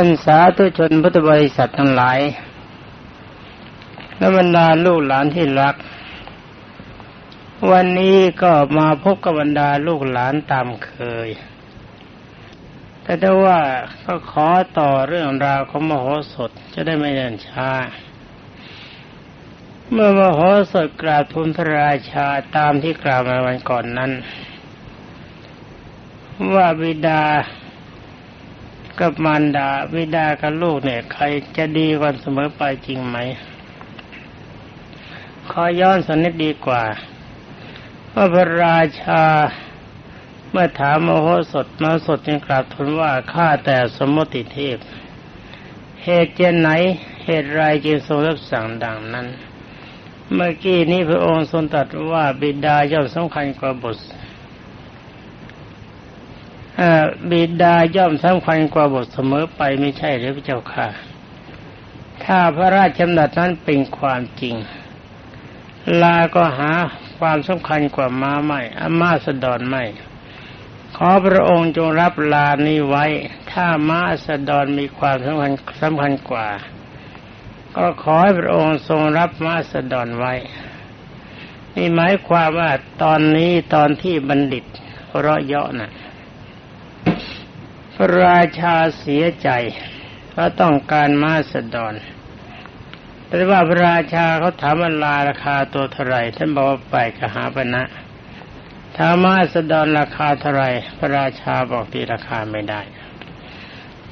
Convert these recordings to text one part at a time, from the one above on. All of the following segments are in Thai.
านสาธุชนพุทธบริษัททั้งหลาย และบรรดาลูกหลานที่รัก วันนี้ก็มาพบกับบรรดาลูกหลานตามเคย แต่ถ้าว่าก็ขอต่อเรื่องราวของมโหสถจะได้ไม่เดินช้า เมื่อมโหสถกราบทูลพระราชาตามที่กล่าวมาวันก่อนนั้น ว่าบิดา กับมารดาบิดากับลูกเนี่ย ใครจะดีกว่าเสมอไปจริงไหม ขอย้อนสักนิดดีกว่าว่าพระราชาเมื่อถามมโหสถมโหสถจึงกราบทูลว่าข้าแต่สมมติเทพ เหตุเจนไหน เหตุไรจึงทรงรับสั่งดังนั้น เมื่อกี้นี้พระองค์ทรงตรัสว่าบิดาย่อมสำคัญกว่าบุตร บิดาย่อมสำคัญกว่าบทเสมอไปไม่ใช่หรือพระเจ้าค่ะ ถ้าพระราชดำรัสนั้นเป็นความจริง ลาก็หาความสำคัญกว่าม้าไม่อามาสดอนไม่ ขอพระองค์จงรับลานี้ไว้ ถ้าม้าสดอนมีความสำคัญสำคัญกว่า ก็ขอให้พระองค์ทรงรับม้าสดอนไว้ นี่หมายความว่าตอนนี้ตอนที่บัณฑิตเราะเยาะนะ่ะ ระราชาเสียใจเพราะต้องการมาสดอนแต่ว่าพระราชาเขาถามว่าลาราคาตัวเท่าไรท่านบอกว่าไปกหาปณะถามาสดอนราคาเท่าไรพระราชาบอกทีราคาไม่ได้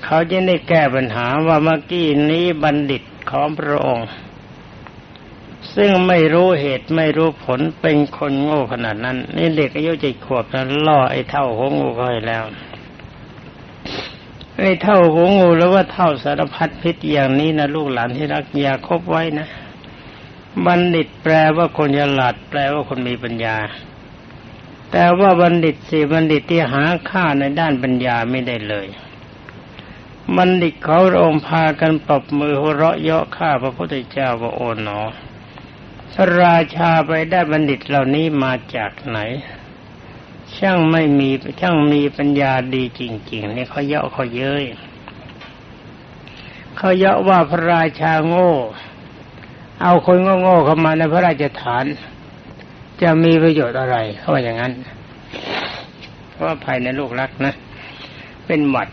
เขาจะได้แก้ปัญหาว่าเมื่อกี้นี้บัณฑิตของพระองค์ ซึ่งไม่รู้เหตุไม่รู้ผลเป็นคนโง่ขนาดนั้น นี่เด็กอายุเจ็ดขวบนั้นล่อไอ้เท่าหัวงูเขาให้แล้ว ไอ้เท่าหัวงูแล้วว่าเท่าสารพัดพิษอย่างนี้นะลูกหลานที่รักอย่าคบไว้นะ บัณฑิตแปลว่าคนฉลาดแปลว่าคนมีปัญญา แต่ว่าบัณฑิตสี่บัณฑิตที่หาค่าในด้านปัญญาไม่ได้เลย บัณฑิตเขาองพากันปรบมือหัวเราะเยาะข้าพระพุทธเจ้าว่าโอ๋หนอพระราชาไปได้บัณฑิตเหล่านี้มาจากไหน ช่างไม่มีช่างมีปัญญาดีจริงๆเนี่ยเขาเยาะเขาเย้ยเขาเยาะว่าพระราชาโง่ เอาคนโง่ๆเข้ามาในพระราชฐาน จะมีประโยชน์อะไรเขาว่าอย่างนั้นเพราะภายในลูกรักนะ เป็นหวัด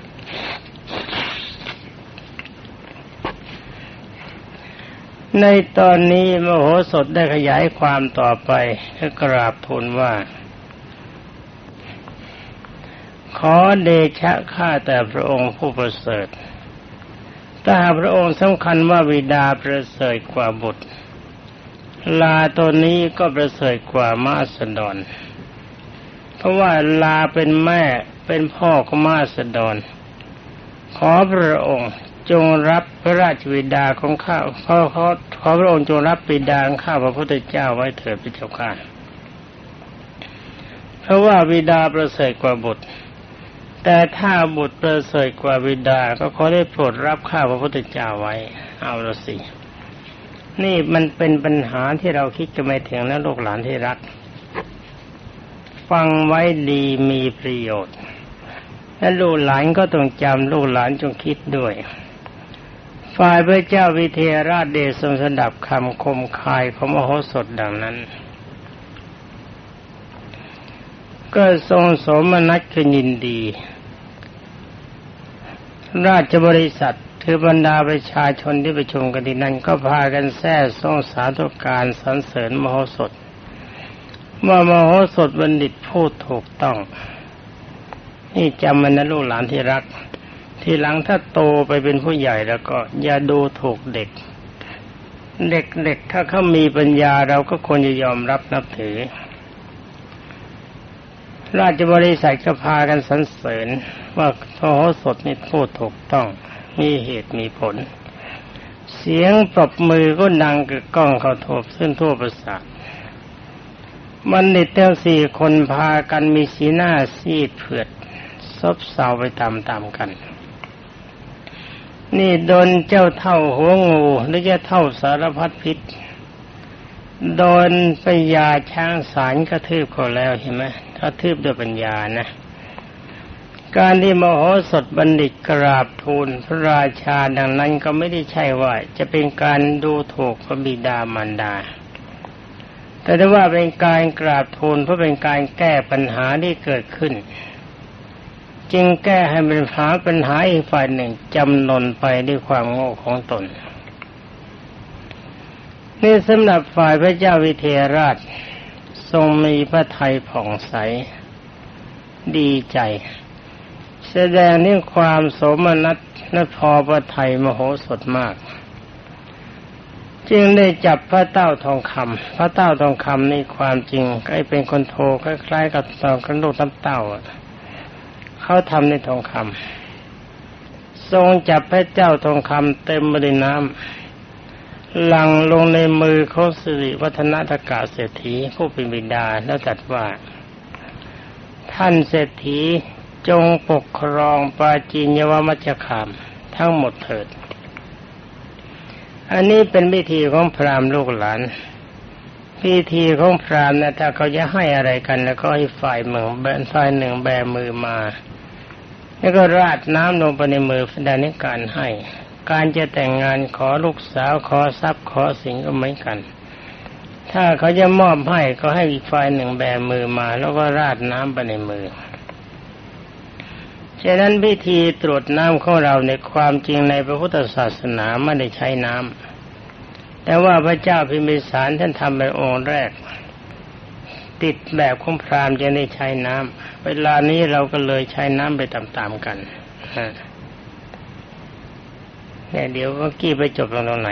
ในตอนนี้มโหสถได้ขยายความต่อไปกราบทูลว่า ขอเดชะข้าแต่พระองค์ผู้ประเสริฐถ้าหากพระองค์สำคัญว่าวิดาประเสริฐกว่าบุตร ลาตัวนี้ก็ประเสริฐกว่ามาสดอนเพราะว่าลาเป็นแม่เป็นพ่อของมาสดอนขอพระองค์จงรับพระราชวิดาของข้าขอขอขอพระองค์จงรับบิดาของข้าพระพุทธเจ้าไว้เถิดพระเจ้าค่ะเพราะว่าบิดาประเสริฐกว่าบุตร แต่ถ้าบุตรประเสริฐกว่าบิดา ก็ขอได้โปรดรับข้าพระพุทธเจ้าไว้ เอาละสิ นี่มันเป็นปัญหาที่เราคิดจะไม่ถึงแล้วลูกหลานที่รัก ฟังไว้ดีมีประโยชน์ และลูกหลานก็ต้องจำลูกหลานจงคิดด้วย ฝ่ายพระเจ้าวิเทหราชเดชทรงสดับคำคมคายของมโหสถดังนั้นก็ทรงสมนัตขยินดี ราชบริษัทคือบรรดาประชาชนที่ประชุมกันที่นั้นก็พากันแท้ทรงสาธุการสรรเสริญมโหสถว่ามโหสถบัณฑิตพูดถูกต้อง นี่จำมันนะลูกหลานที่รัก ทีหลังถ้าโตไปเป็นผู้ใหญ่แล้วก็ อย่าดูถูกเด็ก เด็กๆถ้าเขามีปัญญาเราก็ควรจะยอมรับนับถือ ราชบริษัทก็พากันสรรเสริญว่าพระโหสถนี่พูดถูกต้องมีเหตุมีผล เสียงปรบมือก็ดังกึกก้องเขาทบซึ่งทั่วประสาทมันนิตทั้งสี่คนพากันมีสีหน้าซีดเผือดซบเซาไปตามๆกัน นี่โดนเจ้าเท่าหัวงูหรือเจ้าเท่าสารพัดพิษโดนปยาช้างสารกระทืบเขาแล้วเห็นไหม กระทืบด้วยปัญญานะ การที่มโหสถบัณฑิตกราบทูลพระราชาดังนั้นก็ไม่ได้ใช่ว่า จะเป็นการดูถูกพระบิดามารดา แต่ได้ว่าเป็นการกราบทูลเพื่อเป็นการแก้ปัญหาที่เกิดขึ้น จึงแก้ให้เป็นหาปัญหาอีกฝ่ายหนึ่งจำนนไปด้วยความโง่ของตนนี่สำหรับฝ่ายพระเจ้าวิเทหราช ทรงมีพระทัยผ่องใส ดีใจ แสดงเรื่องความสมนัสนพอพระไทยมโหสถมาก จึงได้จับพระเต้าทองคำพระเต้าทองคำนี่ความจริงใก็เป็นคนโทคล้ายๆ กับตอนกระดูกน้ำเต้าเขาทำในทองคำทรงจับพระเจ้าทองคำเต็มไปด้วยน้ำ หลังลงในมือของสิริวัฒนธกาเศรษฐีผู้เป็นบิดาแล้วตรัสว่า ท่านเศรษฐีจงปกครองปาจีนยวมัจจคามทั้งหมดเถิด อันนี้เป็นพิธีของพราหมณ์ลูกหลานพิธีของพราหมณ์นะถ้าเขาจะให้อะไรกัน แล้วก็ให้ฝ่ายเมืองแบนฝ่ายหนึ่งแบมือมา แล้วก็ราดน้ำลงไปในมือแสดงในการให้ การจะแต่งงานขอลูกสาวขอทรัพย์ขอสิ่งก็เหมือนกัน ถ้าเขาจะมอบให้ก็ให้อีกฝ่ายหนึ่งแบมือมาแล้วก็ราดน้ำไปในมือฉะนั้นพิธีตรวจน้ำของเราในความจริงในพระพุทธศาสนาไม่ได้ใช้น้ำแต่ว่าพระเจ้าพิมพิสารท่านทำเป็นองค์แรก ติดแบบของพราหมณ์จะได้ใช้น้ำเวลานี้เราก็เลยใช้น้ำไปตามๆกันฮะ เนี่ยเดี๋ยวเมื่อกี้ไปจบตรงไหน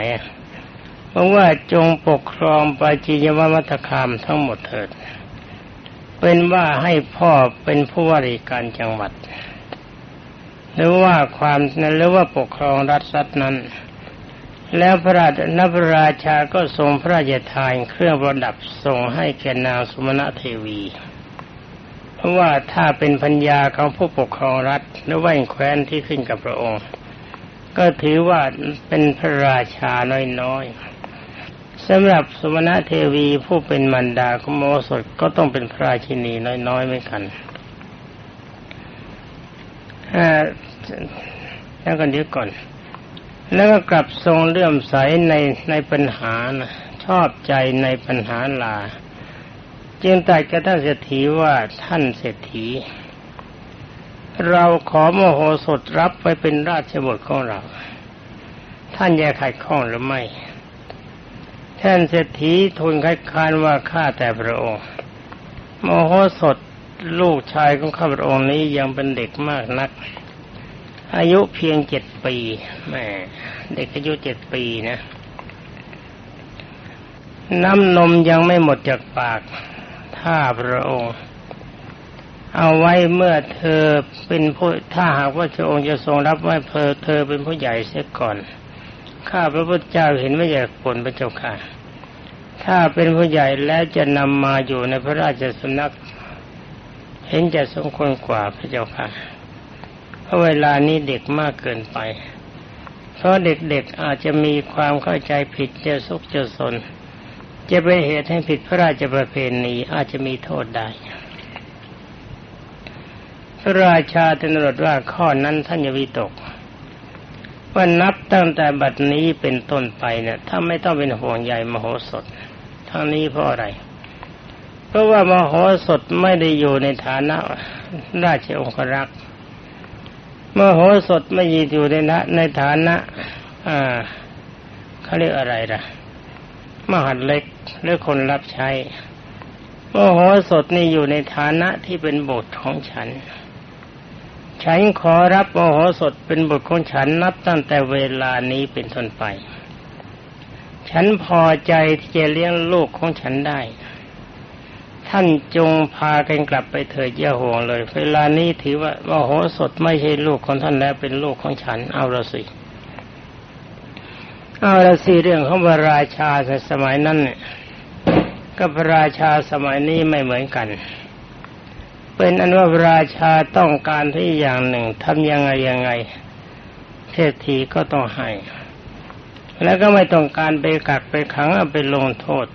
เพราะว่าจงปกครองปาจียวมัตคามทั้งหมดเถิด เป็นว่าให้พ่อเป็นผู้ว่าราชการจังหวัด หรือว่าความหรือว่าปกครองรัฐรัฐนั้น แล้วพระราชนพรราชาก็ทรงพระราชทานเครื่องประดับส่งให้แก่นางสุมาณเทวี เพราะว่าถ้าเป็นพัญญาของผู้ปกครองรัฐหรือว่าแคว้นที่ขึ้นกับพระองค์ ก็ถือว่าเป็นพระราชาน้อยๆสำหรับสมาณเทวีผู้เป็นมันดาของโมสดก็ต้องเป็นพระราชินีน้อยๆเหมือนกันอ่าแล้วกันเดี๋ยวก่อน แล้วก็กลับทรงเลื่อมใสในในปัญหานะชอบใจในปัญหาลา จึงตรัสกับท่านเศรษฐีว่าท่านเศรษฐี เราขอโมโหสถรับไว้เป็นราชบุตรของเรา ท่านจะขัดข้องหรือไม่ ท่านเศรษฐีทูลคัดค้านว่าข้าแต่พระองค์โมโหสถลูกชายของข้าพระองค์นี้ยังเป็นเด็กมากนัก อายุเพียงเจ็ดปีแม่เด็กอายุเจ็ดปีนะน้ำนมยังไม่หมดจากปาก ถ้าพระองค์ เอาไว้เมื่อเธอเป็นผู้ถ้าหากว่าพระองค์จะทรงรับไว้เพอเธอเป็นผู้ใหญ่เสียก่อน ข้าพระพุทธเจ้าเห็นไม่อยากผลพระเจ้าค่ะ ถ้าเป็นผู้ใหญ่แล้วจะนำมาอยู่ในพระราชสำนัก เห็นจะสมควรกว่าพระเจ้าค่ะ เพราะเวลานี้เด็กมากเกินไป เพราะเด็กๆอาจจะมีความเข้าใจผิดจะสุกจะสน จะเป็นเหตุให้ผิดพระราชประเพณีอาจจะมีโทษได้ พระราชาตรัสว่าข้อนั้นท่านอย่าวิตก ว่านับตั้งแต่บัดนี้เป็นต้นไปเนี่ยถ้าไม่ต้องเป็นห่วงใยมโหสถ ทั้งนี้เพราะอะไร เพราะว่ามโหสถไม่ได้อยู่ในฐานะราชองครักษ์มโหสถไม่ยืนอยู่ในนะในฐานะอ่าเขาเรียกอะไรล่ะ มหัดเล็กหรือคนรับใช้มโหสถนี่อยู่ในฐานะที่เป็นบทของฉัน ฉันขอรับโมโหสถเป็นบทของฉันนับตั้งแต่เวลานี้เป็นต้นไป ฉันพอใจที่จะเลี้ยงลูกของฉันได้ ท่านจงพากันกลับไปเถิดอย่าห่วงเลย เวลานี้ถือว่าโมโหสถไม่ใช่ลูกของท่านแล้วเป็นลูกของฉันเอาละสิเอาละสิเรื่องของพระราชาในสมัยนั้นเนี่ยกับพระราชาสมัยนี้ไม่เหมือนกัน เป็นอันว่าราชาต้องการที่อย่างหนึ่งทำยังไงยังไงเทศทีก็ต้องให้ แล้วก็ไม่ต้องการไปกักไปขังเอาไปลงโทษ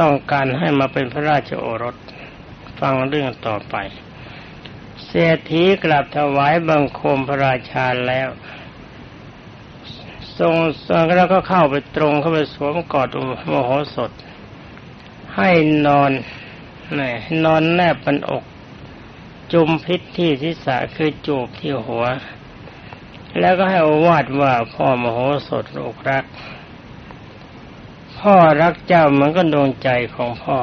ต้องการให้มาเป็นพระราชโอรส ฟังเรื่องต่อไป เศรษฐีกลับถวายบังคมพระราชาแล้ว ทรงทรงแล้วก็เข้าไปตรงเข้าไปสวมกอดมโหสถให้นอนนี่นอนแนบบนอก จุมพิษที่ศีรษะคือจูบที่หัว แล้วก็ให้อวาดว่าพ่อมโหสถลูกรัก พ่อรักเจ้ามือนก็ดวงใจของพ่อ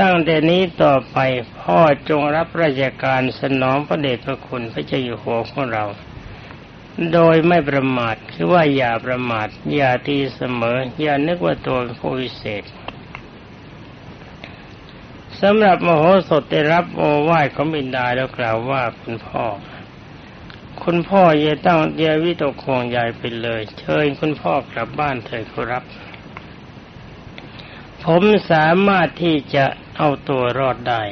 ตั้งแต่นี้ต่อไปพ่อจงรับราชการสนองพระเดชพระคุณพระเจ้าอยู่หัวของเรา โดยไม่ประมาทคือว่าอย่าประมาทอย่าตีเสมอ อย่านึกว่าตัวผู้วิเศษ สำหรับมโหสถได้รับโอวาทของบินดาแล้วกล่าวว่าคุณพ่อ คุณพ่ออย่าตั้งอย่าวิตกห่วงใหญ่ไปเลย เชิญคุณพ่อกลับบ้านเถิดครับ ผมสามารถที่จะเอาตัวรอดได้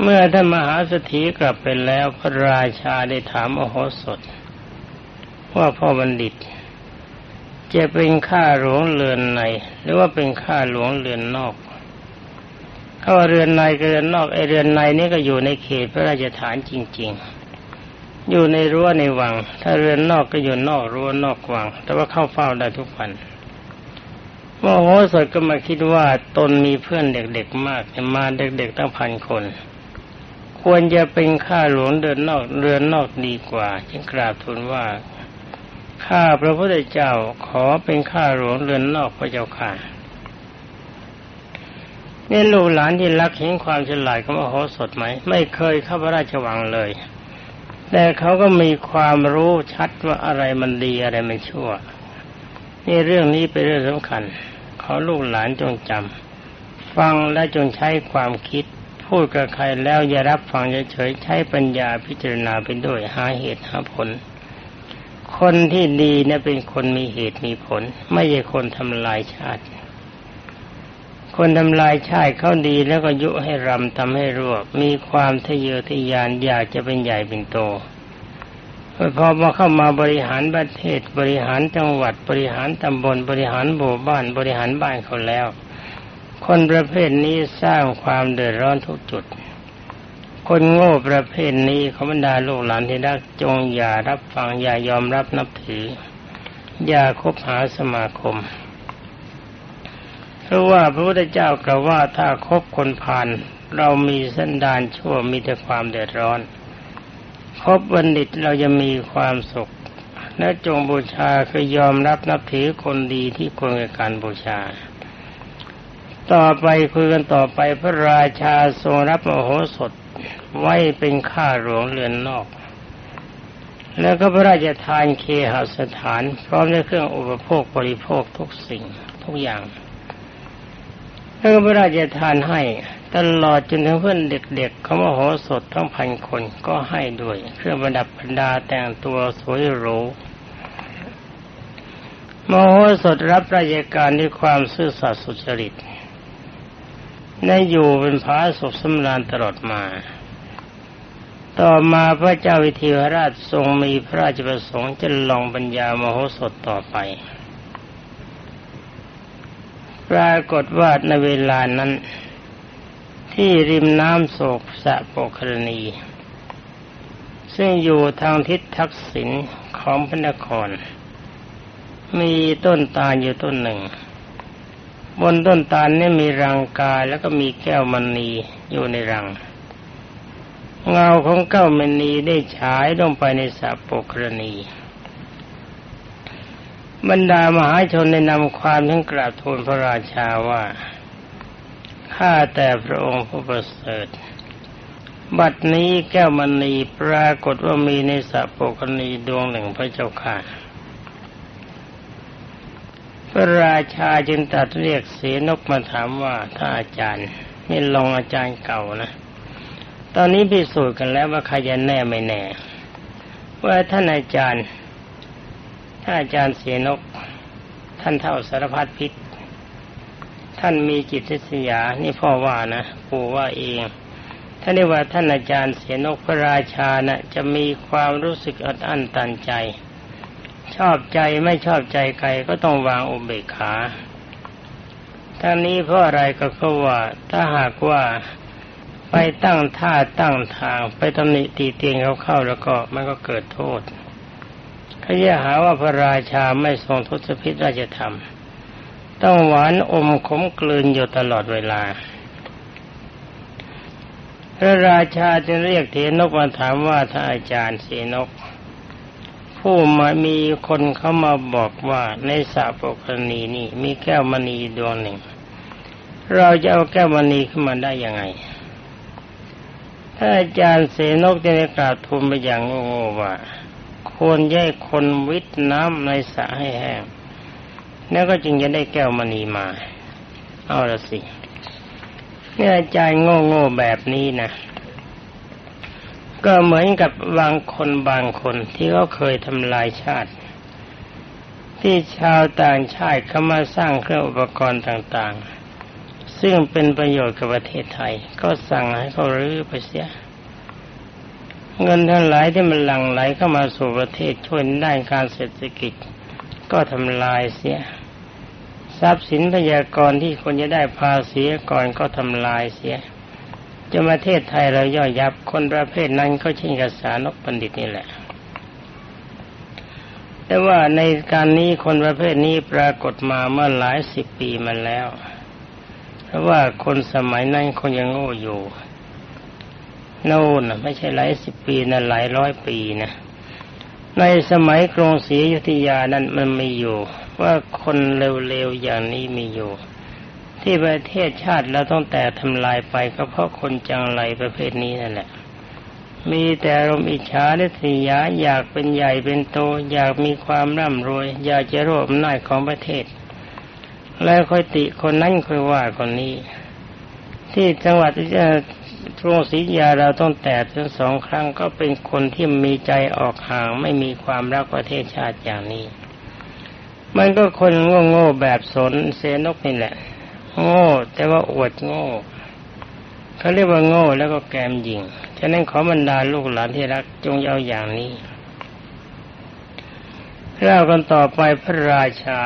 เมื่อท่านมหาสถีกลับไปแล้วพระราชาได้ถามมโหสถ ว่าพ่อบัณฑิต จะเป็นข้าหลวงเรือนใน หรือว่าเป็นข้าหลวงเรือนนอก ถ้าเรือนในกับเรือนนอกไอเรือนในนี่ก็อยู่ในเขตพระราชฐานจริง ๆ อยู่ในรั้วในวัง ถ้าเรือนนอกก็อยู่นอกรั้วนอกวัง แต่ว่าเข้าเฝ้าได้ทุกวันมโหสถก็มาคิดว่าตนมีเพื่อนเด็กๆมากมาเด็กๆตั้งพันคน ควรจะเป็นข้าหลวงเดินนอกเรือนนอกดีกว่า จึงกราบทูลว่าข้าพระพุทธเจ้าขอเป็นข้าหลวงเรือนนอกพระเจ้าค่ะ นี่ลูกหลานที่รักเห็นความฉลาดของมโหสถไหม ไม่เคยเข้าพระราชวังเลย แต่เขาก็มีความรู้ชัดว่าอะไรมันดีอะไรมันชั่ว นี่เรื่องนี้เป็นเรื่องสำคัญ ขอลูกหลานจงจำฟังและจงใช้ความคิด พูดกับใครแล้วอย่ารับฟังเฉยๆใช้ปัญญาพิจารณาไปด้วยหาเหตุหาผล คนที่ดีเนี่ยเป็นคนมีเหตุมีผล ไม่ใช่คนทำลายชาติ คนทำลายชาติเขาดีแล้วก็ยุให้รำทำให้รั่วมีความทะเยอทะยานอยากจะเป็นใหญ่เป็นโตพอมาเข้ามาบริหารประเทศบริหารจังหวัดบริหารตำบลบริหารหมู่บ้านบริหารบ้านเขาแล้ว คนประเภทนี้สร้างความเดือดร้อนทุกจุด คนโง่ประเภทนี้เขาบรรดาลูกหลานที่รักจงอย่ารับฟังอย่ายอมรับนับถือ อย่าคบหาสมาคม ราะว่าพระพุทธเจ้ากล่าวว่าถ้าคบคนพาลเรามีสันดานชั่วมีแต่ความเดือดร้อน คบบัณฑิตเราจะมีความสุข และจงบูชาคือยอมรับนับถือคนดีที่ควรแก่การบูชา ต่อไปคุยกันต่อไปพระราชาทรงรับมโหสถไว้เป็นข้าหลวงเรือนนอก แล้วก็พระราชทานเคหสถาน พร้อมด้วยเครื่องอุปโภคบริโภคทุกสิ่งทุกอย่าง แล้วก็พระราชทานให้ ตลอดจนถึงเพื่อนเด็กๆเขามโหสถทั้งพันคนก็ให้ด้วย เครื่องประดับบรรดาแต่งตัวสวยหรูมโหสถรับราชการด้วยความซื่อสัตย์สุจริตได้อยู่เป็นพระสุขสำราญตลอดมา ต่อมาพระเจ้าวิเทหราชทรงมีพระราชประสงค์จะลองปัญญามโหสถต่อไป ปรากฏว่าในเวลานั้น ที่ริมน้ำโศกสะโปครณี ซึ่งอยู่ทางทิศทักษิณของพระนคร มีต้นตาลอยู่ต้นหนึ่ง บนต้นตาลนี่มีรังกาแล้วก็มีแก้วมณีอยู่ในรัง เงาของแก้วมณีได้ฉายลงไปในสะโปกรณี บรรดามหาชนได้นำความทั้งกราบทูลพระราชาว่าข้าแต่พระองค์ผู้ประเสริฐ บัดนี้แก้วมณีปรากฏว่ามีในสระโปกณีดวงหนึ่งพระเจ้าค่ะ พระราชาจึงตรัสเรียกเสนกมาถามว่าถ้าอาจารย์นี่ลองอาจารย์เก่านะ ตอนนี้พิสูจน์กันแล้วว่าใครจะแน่ไม่แน่ ว่าท่านอาจารย์ ท่านอาจารย์เสนกท่านเท่าสารพัดพิษ ท่านมีจิตทิษยา นี่พ่อว่านะปู่ว่าเองท่านเรียกว่าท่านอาจารย์เสนกพระราชานะจะมีความรู้สึกอัดอั้นตันใจ ชอบใจไม่ชอบใจใครก็ต้องวางอุเบกขาทั้งนี้เพราะอะไรก็เพราะว่าถ้าหากว่าไปตั้งท่าตั้งทางไปตำหนิตีเตียงเขาเข้าแล้วก็มันก็เกิดโทษ เขาจะหาว่าพระราชาไม่ทรงทศพิธราชธรรม ต้องหวานอมขมกลืนอยู่ตลอดเวลา พระราชาจึงเรียกเทนกมาถามว่าถ้าอาจารย์เสนก ผู้มามีคนเขามาบอกว่าในสระปกรณีนี่มีแก้วมณีดวงหนึ่ง เราจะเอาแก้วมณีขึ้นมาได้ยังไงถ้าอาจารย์เสนกจะได้กราบทูลไปอย่างโง่ๆว่า ควรแยกคนวิทน้ำในสระให้แห้ง แล้วก็จึงจะได้แก้วมณีมา เอาละสิเนี่ยอาจารย์โง่ๆแบบนี้นะ ก็เหมือนกับบางคนบางคนที่เขาเคยทำลายชาติ ที่ชาวต่างชาติเข้ามาสร้างเครื่องอุปกรณ์ต่าง ๆ ซึ่งเป็นประโยชน์กับประเทศไทย ก็สั่งให้เขารื้อไปเสีย เงินทั้งหลายที่มันหลั่งไหลเข้ามาสู่ประเทศช่วยด้านการเศรษฐกิจ ก็ทำลายเสีย ทรัพย์สินพยากรที่คนจะได้ภาษีก่อนก็ทำลายเสียจะประเทศไทยเราย่อยยับคนประเภทนั้นก็เช่นกับสารกบัณฑิตนี่แหละ แต่ว่าในการนี้คนประเภทนี้ปรากฏมาเมื่อหลายสิบปีมาแล้ว เพราะว่าคนสมัยนั้นคนยังโง่อยู่ โน่นไม่ใช่หลายสิบปีนะหลายร้อยปีนะในสมัยกรุงศรีอยุธยานั้นมันมีอยู่ ว่าคนเร็วๆอย่างนี้มีอยู่ ที่ประเทศชาติเราต้องแต่ทำลายไปก็เพราะคนจังไรประเภทนี้นั่นแหละ มีแต่รมอิจฉาและสียาอยากเป็นใหญ่เป็นโต อยากมีความร่ำรวย อยากจะรวบอำนาจของประเทศ แล้วค่อยติคนนั้นค่อยว่าคนนี้ ที่จังหวัด กรุงศรีอยุธยาเราต้องแต่ถึงสองครั้งก็เป็นคนที่มีใจออกห่างไม่มีความรักประเทศชาติอย่างนี้ มันก็คนโง่ๆแบบสนเสนกนี่แหละ โง่แต่ว่าอวดโง่เขาเรียกว่าโง่แล้วก็แกมยิงฉะนั้นขอบรรดาลูกหลานที่รักจงเอาอย่างนี้เล่ากันต่อไปพระราชา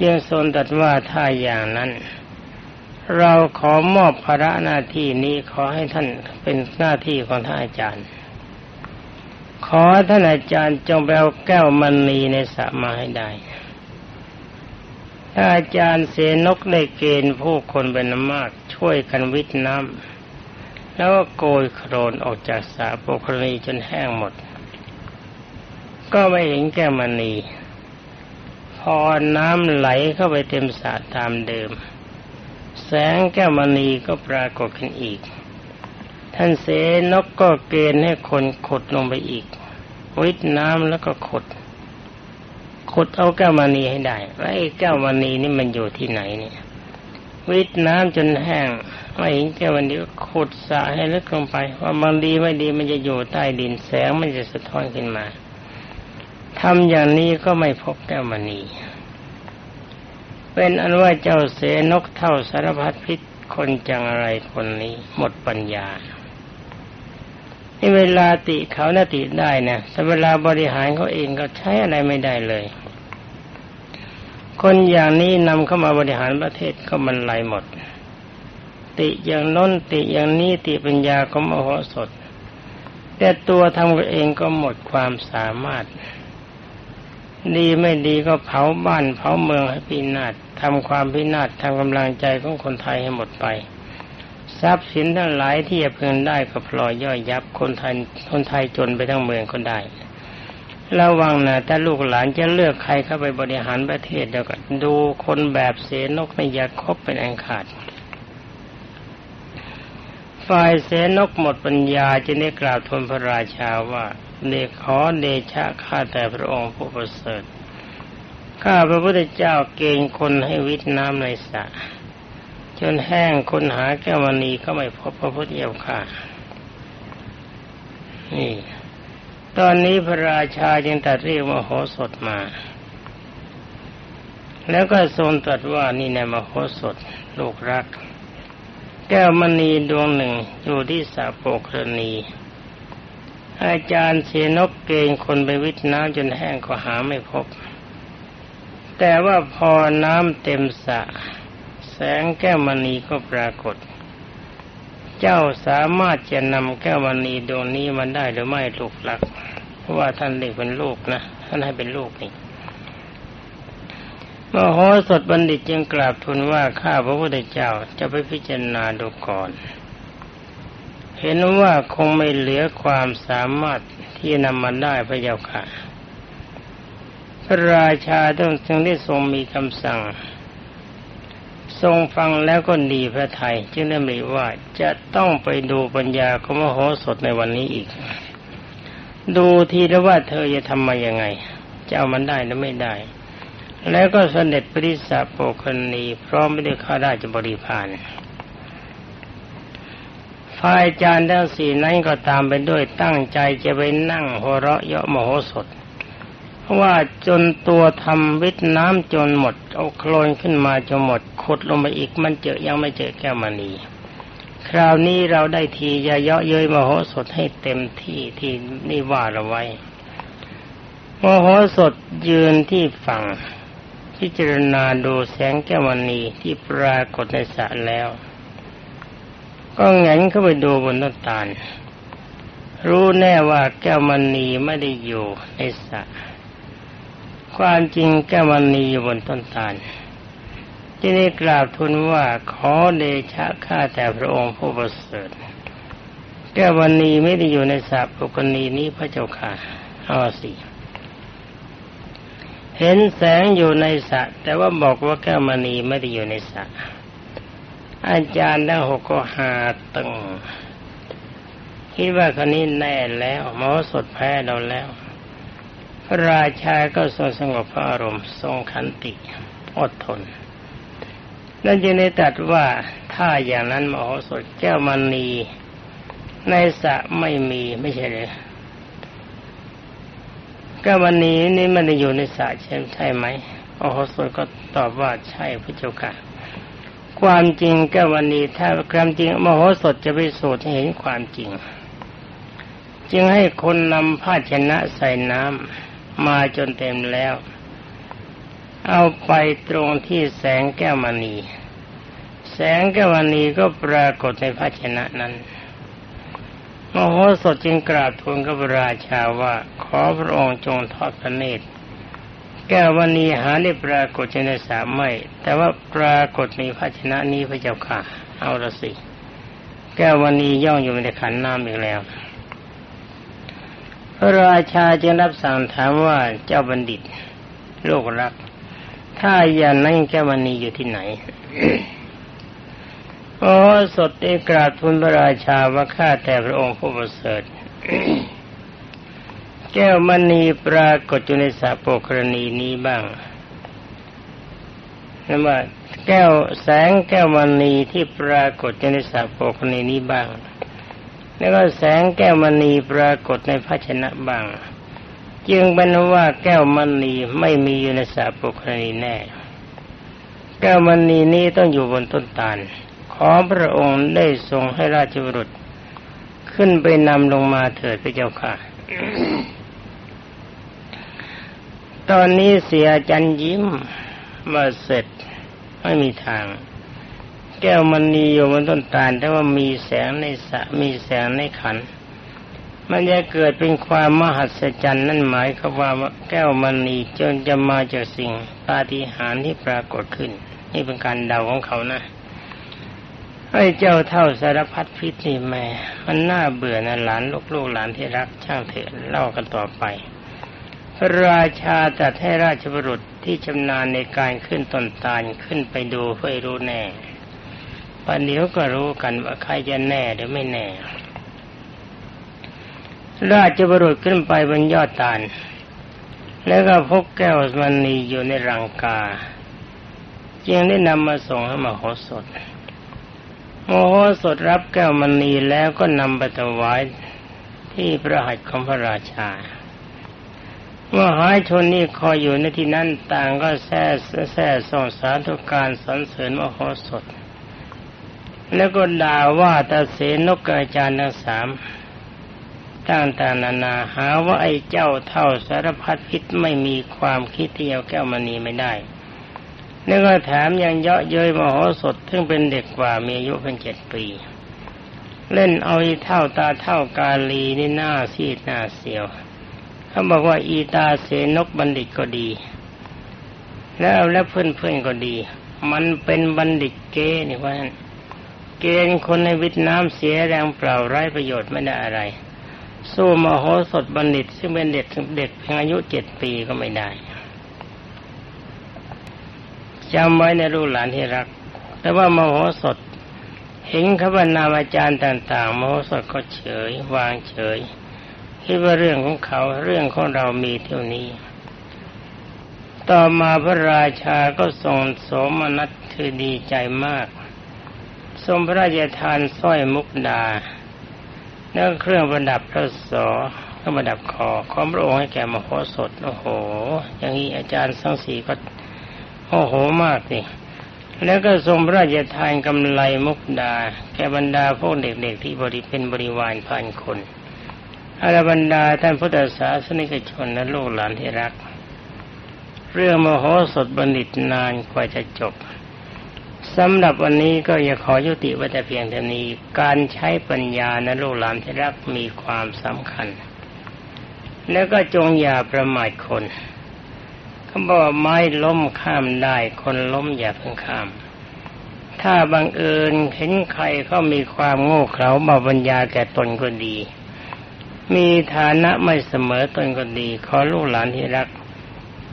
จึงทรงตรัสว่าถ้าอย่างนั้น เราขอมอบภาระหน้าที่นี้ขอให้ท่านเป็นหน้าที่ของท่านอาจารย์ ขอท่านอาจารย์จงไปเอาแก้วมณีในสระมาให้ได้ ถ้าอาจารย์เสนกได้เกณฑ์ผู้คนเป็นมาก ช่วยกันวิทย์น้ำแล้วก็โกยโครนออกจากสระโปกรณีจนแห้งหมด ก็ไม่เห็นแก้วมณี พอน้ำไหลเข้าไปเต็มสระตามเดิม แสงแก้วมณีก็ปรากฏขึ้นอีก ท่านเสนกก็เกณฑ์ให้คนขุดลงไปอีกวิทน้ำแล้วก็ขุดขุดเอาแก้วมณีให้ได้ไอ้แก้วมณีนี่มันอยู่ที่ไหนเนี่ยวิทน้ำจนแห้งไม่เห็นแก้วมณีก็ขุดสะให้ลึกลงไป ว่าบางดีไม่ดีมันจะอยู่ใต้ดินแสงมันจะสะท้อนขึ้นมาทำอย่างนี้ก็ไม่พบแก้วมณี เป็นอันว่าเจ้าเสนกเท่าสารพัดพิษคนจังอะไรคนนี้หมดปัญญาในเวลาติเขาน่าติได้นะแต่เวลาบริหารเขาเองก็ใช้อะไรไม่ได้เลย คนอย่างนี้นำเข้ามาบริหารประเทศก็มันไหลหมด ติอย่างน้นติอย่างนี้ติปัญญาก็มโหสถ แต่ตัวทำเองก็หมดความสามารถ ดีไม่ดีก็เผาบ้านเผาเมืองให้พินาศทำความพินาศทำกำลังใจของคนไทยให้หมดไป ทรัพย์สินทั้งหลายที่จะเพิ่งได้ก็พลอยย่อยยับคนไทยคนไทยจนไปทั้งเมืองคนได้ระวังนะถ้าลูกหลานจะเลือกใครเข้าไปบริหารประเทศเดี๋ยวก็ดูคนแบบเสนกไม่อยากคบเป็นอันขาด ฝ่ายเสนกหมดปัญญาจะได้กราบทูลพระราชาว่า เดขอเดชะข้าแต่พระองค์ผู้ประเสริฐข้าพระพุทธเจ้าเกณฑ์คนให้วิทน้ำในสระจนแห้งคนหาแก้วมณีก็ไม่พบพระพุทธเจ้าค่ะ นี่ ตอนนี้พระราชาจึงตัดเรียกมโหสถมา แล้วก็ทรงตรัสว่านี่ในมโหสถลูกรัก แก้วมณีดวงหนึ่งอยู่ที่สาโปกรณี อาจารย์เสนกเกณฑ์คนไปวิทน้ำจนแห้งก็หาไม่พบ แต่ว่าพอน้ำเต็มสระแสงแก้วมณีก็ปรากฏ เจ้าสามารถจะนำแก้วมณีดวงนี้มันได้หรือไม่ลูกหลัก เพราะว่าท่านเรียกเป็นลูกนะ ท่านให้เป็นลูกนี่มโหสถบัณฑิตจึงกราบทูลว่าข้าพระพุทธเจ้าจะไปพิจารณาดูก่อน เห็นว่าคงไม่เหลือความสามารถที่นำมาได้พระเจ้าค่ะพระราชาต้องจึงได้ทรงมีคำสั่ง ทรงฟังแล้วก็ดีพระไทย จึงได้มีว่าจะต้องไปดูปัญญาของมโหสถในวันนี้อีก ดูทีแล้วว่าเธอจะทำมายังไง จะเอามันได้หรือไม่ได้ แล้วก็เสด็จปริสาโปคณีพร้อมไม่ได้ข้าราชบริพาร ฝ่ายจารย์ทั้งสี่นั้นก็ตามไปด้วยตั้งใจจะไปนั่งหัวเราะเยาะมโหสถเพราะว่าจนตัวทำวิทน้ำจนหมด เอาโคลนขึ้นมาจนหมดขุดลงไปอีกมันเจอยังไม่เจอแก้วมณี คราวนี้เราได้ทีจะเยาะเย้ยมโหสถให้เต็มที่ที่นี่ว่าเราไว้มโหสถยืนที่ฝั่งพิจารณาดูแสงแก้วมณีที่ปรากฏในสระแล้ว ก็แงนเข้าไปดูบนต้นตาล รู้แน่ว่าแก้วมณีไม่ได้อยู่ในสระความจริงแก้วมณีอยู่บนต้นตาลที่ได้กราบทูลว่าขอเดชะข้าแต่พระองค์ผู้ประเสริฐแก้วมณีไม่ได้อยู่ในสระปุกณีนี้พระเจ้าค่ะเอาสิเห็นแสงอยู่ในสระแต่ว่าบอกว่าแก้วมณีไม่ได้อยู่ในสระ อาจารย์ทั้งหกก็หาตึง คิดว่าคนนี้แน่แล้วหมอสดแพ้เราแล้ว พระราชาก็ทรงสงบพระอารมณ์ทรงขันติอดทน นั่นจึงได้ตรัสว่าถ้าอย่างนั้นมโหสถแก้วมณีในสระไม่มีไม่ใช่เลยแก้วมณีนี่มันอยู่ในสระใช่ไหมมโหสถก็ตอบว่าใช่พระเจ้าค่ะ ความจริงแก้วมณีถ้าความจริงมโหสถจะไปสูตรเห็นความจริง จึงให้คนนำภาชนะใส่น้ำมาจนเต็มแล้ว เอาไปตรงที่แสงแก้วมณี แสงแก้วมณีก็ปรากฏในภาชนะนั้นมโหสถจึงกราบทูลกับพระราชาว่าขอพระองค์จงทอดพระเนตร แก้วมณีหาได้ปรากฏในสามไม่ แต่ว่าปรากฏในภาชนะนี้พระเจ้าค่ะ เอาละสิ แก้วมณีย่องอยู่ในขันน้ำอีกแล้ว พระราชาจึงรับสั่งถามว่าเจ้าบัณฑิต โลกรัก ถ้าอย่างนั้นแก้วมณีอยู่ที่ไหนโอ้สดได้กราบทูลพระราชาว่าข้าแต่พระองค์ผู้ประเสริฐ แก้วมณีปรากฏอยู่ในสาโปกรณีนี้บ้างนั่นว่าแก้วแสงแก้วมณีที่ปรากฏอยู่ในสาโปกรณีนี้บ้าง แล้วก็แสงแก้วมณีปรากฏในภาชนะบ้าง จึงเป็นว่าแก้วมณีไม่มีอยู่ในสาโปกรณีแน่ แก้วมณีนี้ต้องอยู่บนต้นตาล ขอพระองค์ได้ทรงให้ราชบุรุษขึ้นไปนำลงมาเถิดพระเจ้าค่ะ ตอนนี้เสียจันยิ้มมาเสร็จไม่มีทาง แก้วมันนีอยู่บนต้นตาลแต่ว่ามีแสงในสะมีแสงในขัน มันจะเกิดเป็นความมหัศจรรย์นั่นหมายความว่าแก้วมันนีจนจะมาจากสิ่งปาฏิหาริย์ที่ปรากฏขึ้น นี่เป็นการเดาของเขานะไอ้เจ้าเท่าสารพัดพิษนี่แม่ มันน่าเบื่อนะหลานลูกๆหลานที่รักช่างเถอะเล่ากันต่อไป ระราชาตรัสให้ราชบุรุษที่ชำนาญในการขึ้นต้นตาลขึ้นไปดูเพื่อใหรู้แน่ปันเดี๋ยวก็รู้กันว่าใครจะแน่หรือไม่แน่ ราชบุรุษขึ้นไปบนยอดตาล แล้วก็พบแก้วมณีอยู่ในรังกา จึงได้นำมาส่งให้มโหสถโมโหสถรับแก้วมณีแล้วก็นำไปถวายที่พระหัตถ์ของพระราชา เมื่อหายชนนี่คอยอยู่ในที่นั้นต่างก็แซ่แซ่ส่งสาธุการสรรเสริญมโหสถ แล้วก็ด่าว่าตาเสนกอาจารย์ทั้งสามต่างๆนานาหาว่าไอ้เจ้าเท่าสารพัดพิษไม่มีความคิดเที่เอาแก้วมณีไม่ได้แล้วก็แถมยังเยาะเย้ยมโหสถซึ่งเป็นเด็กกว่ามีอายุเพียงเจ็ดปี เล่นเอาอีเท่าตาเท่ากาลีนี่หน้าซีดหน้าเสียว เขาบอกว่าอีตาเสนกบัณฑิตก็ดี แล้วแล้วเพื่อนก็ดี มันเป็นบัณฑิตเกนี่เพราเกณฑ์คนในวิทน้ำเสียแรงเปล่าไร้ประโยชน์ไม่ได้อะไร สู้มโหสถบัณฑิต ซึ่งเป็นเด็กเด็กเพียงอายุเจ็ดปีก็ไม่ได้จำไว้ในลูกหลานที่รัก แต่ว่ามโหสถเห็นขบรรณาอาจารย์ต่าง ๆ มโหสถก็เฉย วางเฉย คิดว่าเรื่องของเขาเรื่องของเรามีเท่านี้ ต่อมาพระราชาก็ทรงสมนัสคือดีใจมาก ทรงพระราชทานสร้อยมุกดา แล้วเครื่องประดับพระศอเครื่องประดับคอของพระองค์ให้แก่มโหสถโอ้โห อย่างนี้อาจารย์ทั้งสีก็โอ้โหมากสิแล้วก็ทรงพระราชทานกำไลมุกดา แก่บรรดาพวกเด็กๆที่บริเป็นบริวารพันคน อารบรรดาท่านพุทธศาสนิกชนและลูกหลานที่รัก เรื่องมโหสถบัณฑิตนานกว่าจะจบสำหรับวันนี้ก็อย่าขอยุติไว้แต่เพียงเท่านี้ การใช้ปัญญาในลูกหลานที่รักมีความสำคัญ แล้วก็จงอย่าประมาทคนเขาบอกว่าไม้ล้มข้ามได้ คนล้มอย่าเพิ่งข้าม ถ้าบังเอิญเห็นใครเขามีความโง่เขลาเบาปัญญาแก่ตนก็ดี มีฐานะไม่เสมอตนก็ดี ขอลูกหลานที่รัก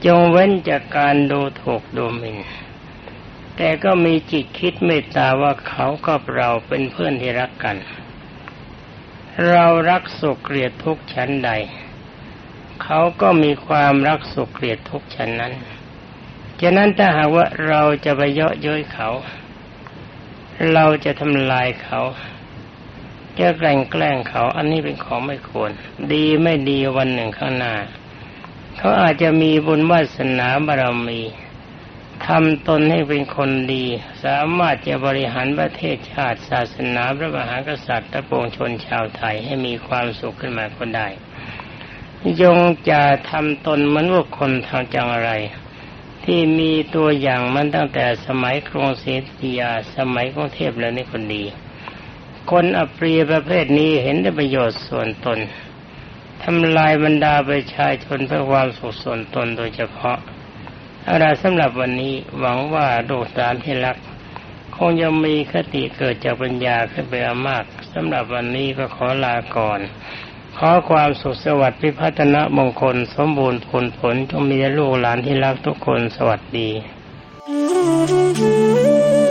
จงเว้นจากการดูถูกดูหมิ่น แต่ก็มีจิตคิดเมตตาว่าเขากับเราเป็นเพื่อนที่รักกัน เรารักสุขเกลียดทุกชั้นใด เขาก็มีความรักสุขเกลียดทุกชั้นนั้นฉะนั้นถ้าหากว่าเราจะไปเยาะเย้ยเขา เราจะทำลายเขา จะแกล้งแกล้งเขา อันนี้เป็นของไม่ควร ดีไม่ดีวันหนึ่งข้างหน้า เขาอาจจะมีบุญวาสนาบารมีทำตนให้เป็นคนดี สามารถจะบริหารประเทศชาติศาสนาพระมหากษัตริย์และปวงชนชาวไทยให้มีความสุขขึ้นมาก็ได้ ยงจะทำตนเหมือนว่าคนทางจังอะไร ที่มีตัวอย่างมันตั้งแต่สมัยกรุงศรีอยุธยาสมัยกรุงเทพแล้วนี่คนดี คนอปรีประเภทนี้เห็นได้ประโยชน์ส่วนตนทำลายบรรดาประชาชนเพื่อความสุขส่วนตนโดยเฉพาะอะไรสำหรับวันนี้หวังว่าดูสารที่รัก คงจะมีคติเกิดจากปัญญาขึ้นไปมากสำหรับวันนี้ก็ขอลาก่อน ขอความสุขสวัสดิ์พิพัฒนะมงคล สมบูรณ์ผลผลจงมีลูกหลานที่รักทุกคนสวัสดี Thank you.